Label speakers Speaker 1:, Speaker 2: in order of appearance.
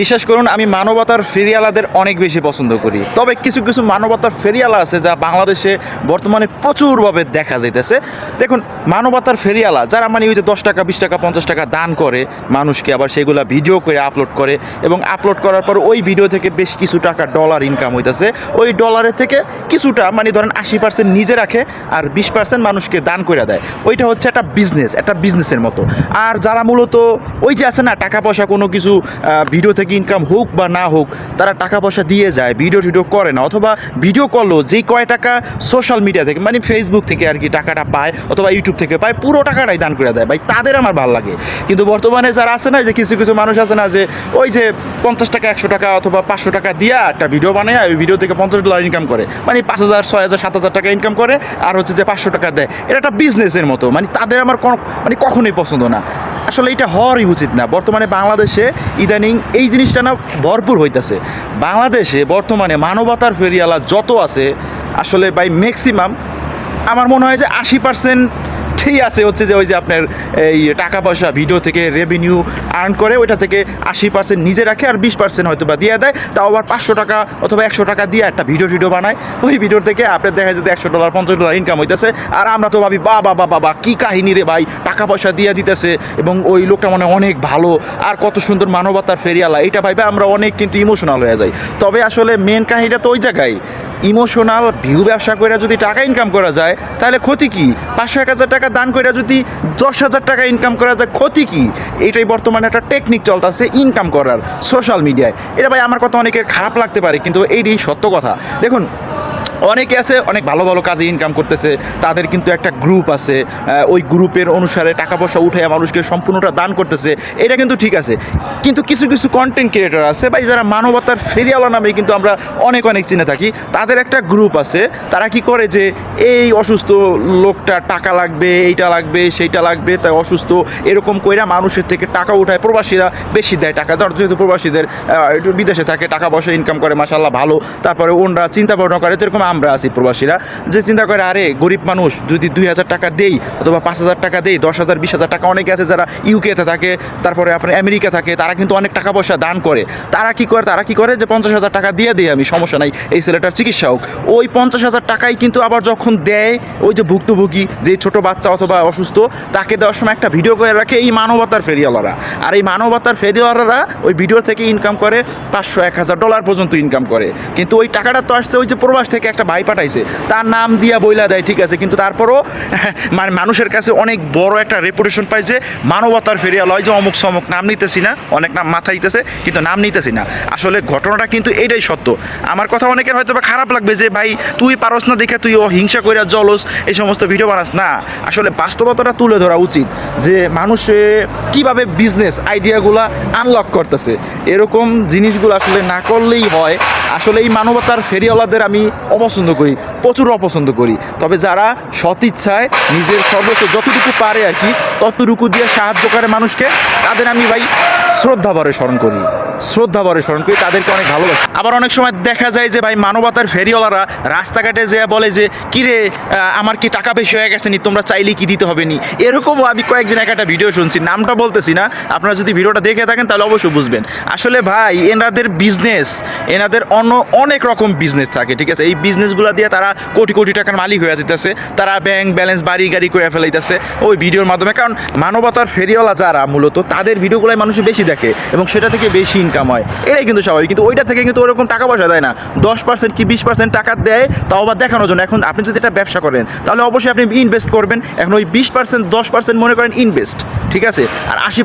Speaker 1: বিশ্বাস করুন, আমি মানবতার ফেরিয়ালাদের অনেক বেশি পছন্দ করি। তবে কিছু কিছু মানবতার ফেরিয়ালা আছে যা বাংলাদেশে বর্তমানে প্রচুরভাবে দেখা যাইতেছে। দেখুন, মানবতার ফেরিয়ালা যারা মানে ওই যে দশ টাকা, বিশ টাকা, পঞ্চাশ টাকা দান করে মানুষকে, আবার সেগুলা ভিডিও করে আপলোড করে এবং আপলোড করার পর ওই ভিডিও থেকে বেশ কিছু টাকা ডলার ইনকাম হইতেছে। ওই ডলারের থেকে কিছুটা মানে ধরেন আশি পার্সেন্ট নিজে রাখে আর বিশ পার্সেন্ট মানুষকে দান করে দেয়। ওইটা হচ্ছে একটা বিজনেস একটা বিজনেসের মতো। আর যারা মূলত ওই যে আছে না, টাকা পয়সা কোনো কিছু ভিডিও থেকে ইনকাম হোক বা না হোক, তারা টাকা পয়সা দিয়ে যায়, ভিডিও টিডিও করে না, অথবা ভিডিও করল যেই কয় টাকা সোশ্যাল মিডিয়া থেকে মানে ফেসবুক থেকে আর কি টাকাটা পায়, অথবা ইউটিউব থেকে পায়, পুরো টাকাটাই দান করে দেয়। ভাই, তাদের আমার ভালো লাগে। কিন্তু বর্তমানে যারা আছে না যে কিছু কিছু মানুষ আছে না, যে ওই যে পঞ্চাশ টাকা, একশো টাকা অথবা পাঁচশো টাকা দিয়া একটা ভিডিও বানায় ওই ভিডিও থেকে পঞ্চাশ ডলার ইনকাম করে। মানে পাঁচ হাজার, ছয় হাজার, সাত হাজার টাকা ইনকাম করে, আর হচ্ছে যে পাঁচশো টাকা দেয়। এটা একটা বিজনেসের মতো। মানে তাদের আমার মানে কখনোই পছন্দ না। আসলে এটা হওয়ারই উচিত না। বর্তমানে বাংলাদেশে ইদানিং এই জিনিসটা না ভরপুর হইতেছে। বাংলাদেশে বর্তমানে মানবতার ফেরিয়ালা যত আছে, আসলে বাই ম্যাক্সিমাম আমার মনে হয় যে আশি পার্সেন্ট ঠিক আছে হচ্ছে যে ওই যে আপনার এই টাকা পয়সা ভিডিও থেকে রেভিনিউ আর্ন করে, ওইটা থেকে আশি পার্সেন্ট নিজে রাখে আর বিশ পার্সেন্ট হয়তো বা দিয়ে দেয়। তাও আবার পাঁচশো টাকা অথবা একশো টাকা দিয়ে একটা ভিডিও টিডিও বানায়। ওই ভিডিও থেকে আপনার দেখা যাচ্ছে একশো ডলার পঞ্চাশ ডলার ইনকাম হইতেছে। আর আমরা তো ভাবি বা বা বা বা কী কাহিনী রে ভাই? টাকা পয়সা দিয়ে দিতেছে। এবং ওই লোকটা মানে অনেক ভালো আর কত সুন্দর মানবতার ফেরিয়ালা এটা ভাইবে আমরা অনেক কিন্তু ইমোশনাল হয়ে যাই। তবে আসলে মেন কাহিনীটা তো ওই জায়গায়। ইমোশনাল ভিউ ব্যবসা করে যদি টাকা ইনকাম করা যায়, তাহলে ক্ষতি কি? পাঁচশো এক হাজার টাকা দান করে যদি দশ হাজার টাকা ইনকাম করা যায়, ক্ষতি কি? এটাই বর্তমানে একটা টেকনিক চলতেছে ইনকাম করার সোশ্যাল মিডিয়ায় এটা ভাই আমার কথা অনেকের খারাপ লাগতে পারে, কিন্তু এইটাই সত্য কথা। দেখুন অনেকে আছে, অনেক ভালো ভালো কাজে ইনকাম করতেছে, তাদের কিন্তু একটা গ্রুপ আছে ওই গ্রুপের অনুসারে টাকা পয়সা উঠে মানুষকে সম্পূর্ণটা দান করতেছে, এটা কিন্তু ঠিক আছে। কিন্তু কিছু কিছু কন্টেন্ট ক্রিয়েটর আছে, ভাই, যারা মানবতার ফেরিয়ালা নামে কিন্তু আমরা অনেক অনেক চিনে থাকি, তাদের একটা গ্রুপ আছে, তারা কি করে যে এই অসুস্থ লোকটা টাকা লাগবে, এইটা লাগবে, সেইটা লাগবে, তাই অসুস্থ, এরকম কইরা মানুষের থেকে টাকা উঠায়, প্রবাসীরা বেশি দেয় টাকা ধর যেহেতু প্রবাসীদের বিদেশে থাকে, টাকা পয়সা ইনকাম করে মাসাল্লাহ ভালো, তারপরে ওনরা চিন্তা ভাবনা করে যেরকম আমরা আছি প্রবাসীরা। যে চিন্তা করে, আরে, গরিব মানুষ যদি দুই হাজার টাকা দেই অথবা পাঁচ হাজার টাকা দেই, দশ হাজার, বিশ হাজার টাকা অনেকে আছে যারা ইউকেতে থাকে, তারপরে আপনার আমেরিকা থাকে, তারা কিন্তু অনেক টাকা পয়সা দান করে। তারা কি করে, তারা কি করে যে পঞ্চাশ হাজার টাকা দিয়ে দেয় আমি, সমস্যা নাই, এই ছেলেটার চিকিৎসা হোক। ওই পঞ্চাশ হাজার টাকাই কিন্তু আবার যখন দেয়, ওই যে ভুক্তভোগী, যে ছোট বাচ্চা অথবা অসুস্থ, তাকে দেওয়ার সময় একটা ভিডিও করে রাখে এই মানবতার ফেরিওয়ালারা। আর এই মানবতার ফেরিওয়ালারা ওই ভিডিও থেকে ইনকাম করে পাঁচশো, এক হাজার ডলার পর্যন্ত ইনকাম করে। কিন্তু ওই টাকাটা তো আসছে ওই যে প্রবাস থেকে ভাই পাঠাইছে, তার নাম দিয়া বইলা দেয়, ঠিক আছে? কিন্তু তারপরও মানে মানুষের কাছে অনেক বড় একটা রেপুটেশন পাইছে, মানবতার ফেরিয়া লয় যে অমুক সমুক নাম নিতেছি না, অনেক নাম মাথা দিতেছে কিন্তু নাম নিতেছি না। আসলে ঘটনাটা কিন্তু এটাই সত্য। আমার কথা অনেকের হয়তো বা খারাপ লাগবে যে, ভাই, তুই পারস না দেখে তুই ও হিংসা কইরা জলস এই সমস্ত ভিডিও বানাস। না, আসলে বাস্তবতাটা তুলে ধরা উচিত যে, মানুষে কীভাবে বিজনেস আইডিয়াগুলো আনলক করতেছে? এরকম জিনিসগুলো আসলে না করলেই হয়। আসলে এই মানবতার ফেরিওয়ালাদের আমি অপছন্দ করি, প্রচুর অপছন্দ করি। তবে যারা সৎ ইচ্ছায় নিজের সর্বোচ্চ যতটুকু পারে আর কি, ততটুকু দিয়ে সাহায্য করে মানুষকে, তাদের আমি ভাই শ্রদ্ধা ভরে স্মরণ করি। শ্রদ্ধা ভরে স্মরণ করি, তাদেরকে অনেক ভালোবাসি। আবার অনেক সময় দেখা যায় যে ভাই মানবতার ফেরিওয়ালারা রাস্তাঘাটে যে বলে যে, কিরে আমার কি টাকা বেশি হয়ে গেছে নি? তোমরা চাইলে কি দিতে হবে নি? এরকমও আমি কয়েকদিন এক একটা ভিডিও শুনছি, নামটা বলতেছি না। আপনারা যদি ভিডিওটা দেখে থাকেন, তাহলে অবশ্যই বুঝবেন। আসলে ভাই, এনাদের বিজনেস এনাদের অন্য অনেক রকম বিজনেস থাকে, ঠিক আছে? এই বিজনেসগুলো দিয়ে তারা কোটি কোটি টাকার মালিক হয়ে যেতেছে। তারা ব্যাংক ব্যালেন্স বাড়ি গাড়ি করে ফেলাইতেছে ওই ভিডিওর মাধ্যমে। কারণ মানবতার ফেরিওয়ালা যারা, মূলত তাদের ভিডিওগুলোই মানুষ বেশি দেখে এবং সেটা থেকে বেশি ইনকাম হয়। এটাই কিন্তু স্বাভাবিক। কিন্তু ওইটা থেকে কিন্তু ওরকম টাকা পয়সা দেয় না। দশ পার্সেন্ট কি বিশ পার্সেন্ট টাকা দেয়, তাও আবার দেখানোর জন্য। এখন আপনি যদি এটা ব্যবসা করেন, তাহলে অবশ্যই আপনি ইনভেস্ট করবেন। এখন ওই বিশ পার্সেন্ট দশ পার্সেন্ট মনে করেন ইনভেস্ট ঠিক আছে? আর আশি